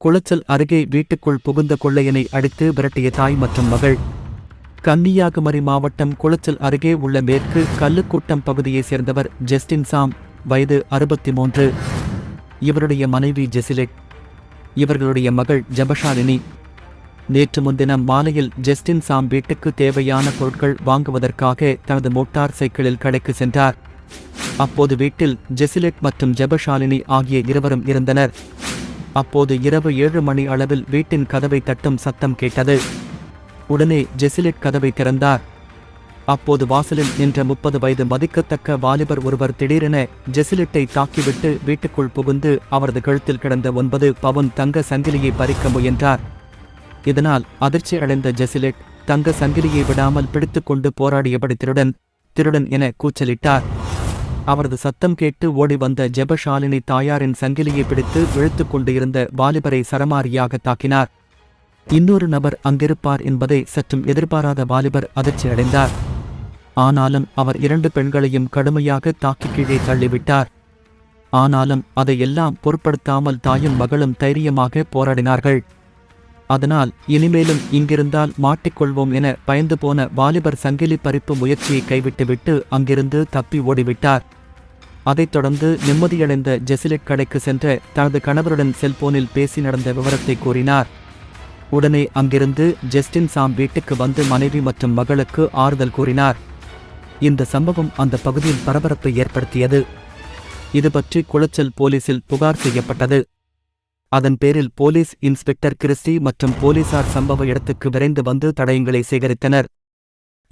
குளச்சல் அருகே வீட்டுக்குள் புகுந்த கொள்ளையனை அடித்து விரட்டிய தாய் மற்றும் மகள். கன்னியாகுமரி மாவட்டம் குளச்சல் அருகே உள்ள மேற்கு கல்லுக்கூட்டம் பகுதியைச் சேர்ந்தவர் ஜஸ்டின் சாம் வயது அறுபத்தி மூன்று இவருடைய மனைவி ஜெசிலெட். இவர்களுடைய மகள் ஜபஷாலினி நேற்று முன்தினம் மாலையில் ஜஸ்டின் சாம் வீட்டுக்கு தேவையான பொருட்கள் வாங்குவதற்காக தனது மோட்டார் சைக்கிளில் கடைக்கு சென்றார். அப்போது வீட்டில் ஜெசிலெட் மற்றும் ஜெபஷாலினி ஆகிய இருவரும் இருந்தனர். அப்போது இரவு ஏழு மணி அளவில் வீட்டின் கதவை தட்டும் சத்தம் கேட்டது. உடனே ஜெசிலெட் கதவை திறந்தார். அப்போது வாசலில் நின்ற முப்பது வயது மதிக்கத்தக்க வாலிபர் ஒருவர் திடீரென ஜெசிலெட்டை தாக்கிவிட்டு வீட்டுக்குள் புகுந்து அவரது கழுத்தில் கிடந்த ஒன்பது பவுன் தங்க சங்கிலியை பறிக்க முயன்றார். இதனால் அதிர்ச்சி அடைந்த ஜெசிலெட் தங்க சங்கிலியை விடாமல் பிடித்துக்கொண்டு போராடியபடி திருடன் திருடன் என கூச்சலிட்டார். அவரது சத்தம் கேட்டு ஓடி வந்த ஜெபஷாலினி தாயாரின் சங்கிலியை பிடித்து இழுத்துக் கொண்டிருந்த வாலிபரை சரமாரியாக தாக்கினார். இன்னொரு நபர் அங்கிருப்பார் என்பதை சற்றும் எதிர்பாராத வாலிபர் அதிர்ச்சி அடைந்தார். ஆனாலும் அவர் இரண்டு பெண்களையும் கடுமையாக தாக்கி கீழே தள்ளிவிட்டார். ஆனாலும் அதையெல்லாம் பொருட்படுத்தாமல் தாயும் மகளும் தைரியமாக போராடினார்கள். அதனால் இனிமேலும் இங்கிருந்தால் மாட்டிக்கொள்வோம் என பயந்து போன வாலிபர் சங்கிலி பறிப்பு முயற்சியை கைவிட்டுவிட்டு அங்கிருந்து தப்பி ஓடிவிட்டார். அதைத் தொடர்ந்து நிம்மதியடைந்த ஜெசிலெட் கடைக்கு சென்ற தனது கணவருடன் செல்போனில் பேசி நடந்த விவரத்தை கூறினார். உடனே அங்கிருந்து ஜஸ்டின் சாம் வீட்டுக்கு வந்து மனைவி மற்றும் மகளுக்கு ஆறுதல் கூறினார். இந்த சம்பவம் அந்த பகுதியில் பரபரப்பை ஏற்படுத்தியது. இது பற்றி குளச்சல் போலீசில் புகார் செய்யப்பட்டது. அதன் பேரில் போலீஸ் இன்ஸ்பெக்டர் கிறிஸ்டி மற்றும் போலீசார் சம்பவ இடத்துக்கு விரைந்து வந்து தடயங்களை சேகரித்தனர்.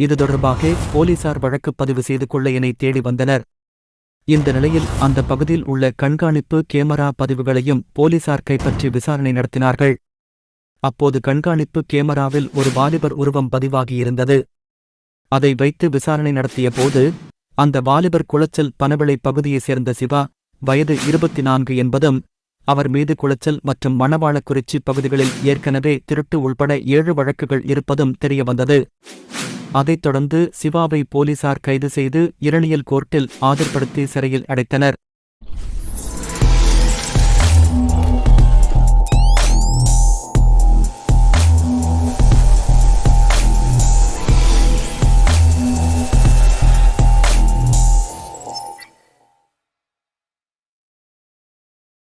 இது தொடர்பாக போலீசார் வழக்கு பதிவு செய்து கொள்ள கொள்ளையனை தேடி வந்தனர். இந்த நிலையில் அந்த பகுதியில் உள்ள கண்காணிப்பு கேமரா பதிவுகளையும் போலீசார் கைப்பற்றி விசாரணை நடத்தினார்கள். அப்போது கண்காணிப்பு கேமராவில் ஒரு வாலிபர் உருவம் பதிவாகியிருந்தது. அதை வைத்து விசாரணை நடத்திய போது அந்த வாலிபர் குளச்சல் பனவிளை பகுதியைச் சேர்ந்த சிவா வயது இருபத்தி நான்கு என்பதும் அவர் மீது குளச்சல் மற்றும் மணவாளக்குறிச்சி பகுதிகளில் ஏற்கனவே திருட்டு உள்பட ஏழு வழக்குகள் இருப்பதும் தெரியவந்தது. அதைத் தொடர்ந்து சிவாவை போலீசார் கைது செய்து இரணியல் கோர்ட்டில் ஆஜர்படுத்தி சிறையில் அடைத்தனர்.